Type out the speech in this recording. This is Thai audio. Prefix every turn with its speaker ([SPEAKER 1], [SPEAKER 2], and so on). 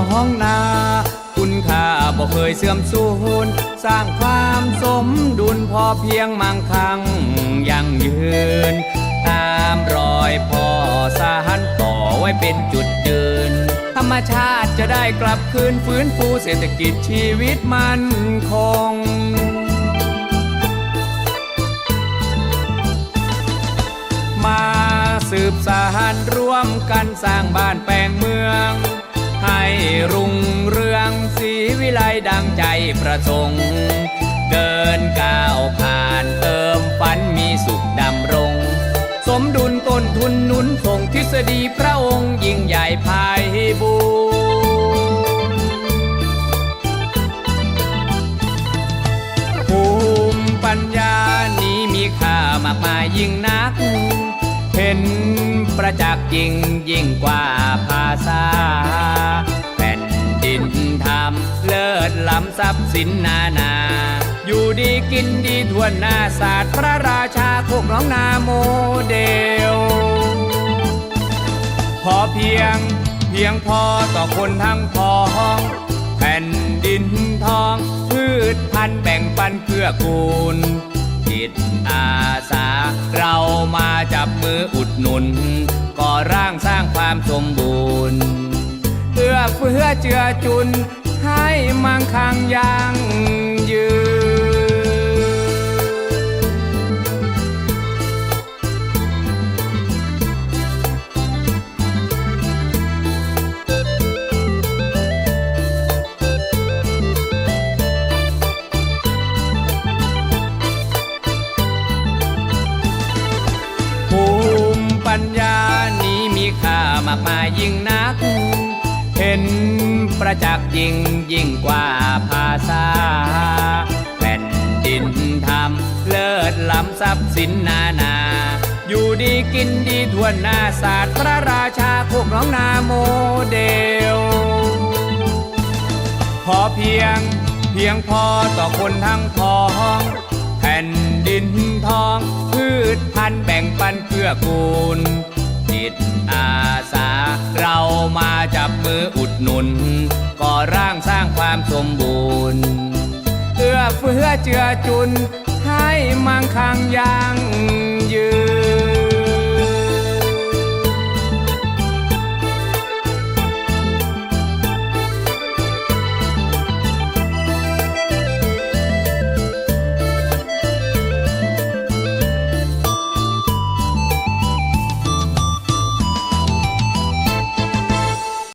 [SPEAKER 1] น้องนา คุณค่าบ่เคยเสื่อมสูญสร้างความสมดุลพอเพียงมั่งคั่งยั่งยืน ตามรอยพ่อสานต่อไว้เป็นจุดยืน ธรรมชาติจะได้กลับคืนฟื้นฟูเศรษฐกิจชีวิตมันคงมาสืบสารร่วมกันสร้างบ้านแปลงเมือง ประสงค์ เดินก้าวผ่านเติมฝันมีสุขดำรง สมดุลต้นทุนนุนส่งทฤษฎีพระองค์ยิ่งใหญ่ภายบูภูมิปัญญานี้มีค่ามากมายยิ่งนัก เห็นประจักษ์จริงยิ่งกว่าภาษา ดินธรรมเลิศล้ำทรัพย์สินนานา อยู่ดีกินดีทวนหน้าศาสตร์พระราชาโคกน้องนาโมเดล พอเพียงเพียงพอต่อคนทั้งพ้อง แผ่นดินทอง พืชพันธุ์แบ่งปันเพื่อกูลจิตอาสา เรามาจับมืออุดหนุน ก่อร่างสร้างความสมบูรณ์ เพื่อเพื่อเจือจุน ให้มั่งคั่งยั่งยืนภูมิปัญญานี้มีค่ามากมายยิ่งนัก ห็นประจักษ์ยิ่งยิ่งกว่าภาษาแผ่นดินธรรมเลิศล้ำทรัพย์สินนานา อยู่ดีกินดีทวนหน้าศาสตร์พระราชาพวกน้องนาโมเดล พอเพียงเพียงพอต่อคนทั้งพ้องแผ่นดินทองพืชพันธุ์แบ่งปันเพื่อกูลจิตอาสั ออุดหนุน ก่อร่างสร้างความสมบูรณ์เอื้อเฟื้อเจือจุน ให้มังคังยังยืน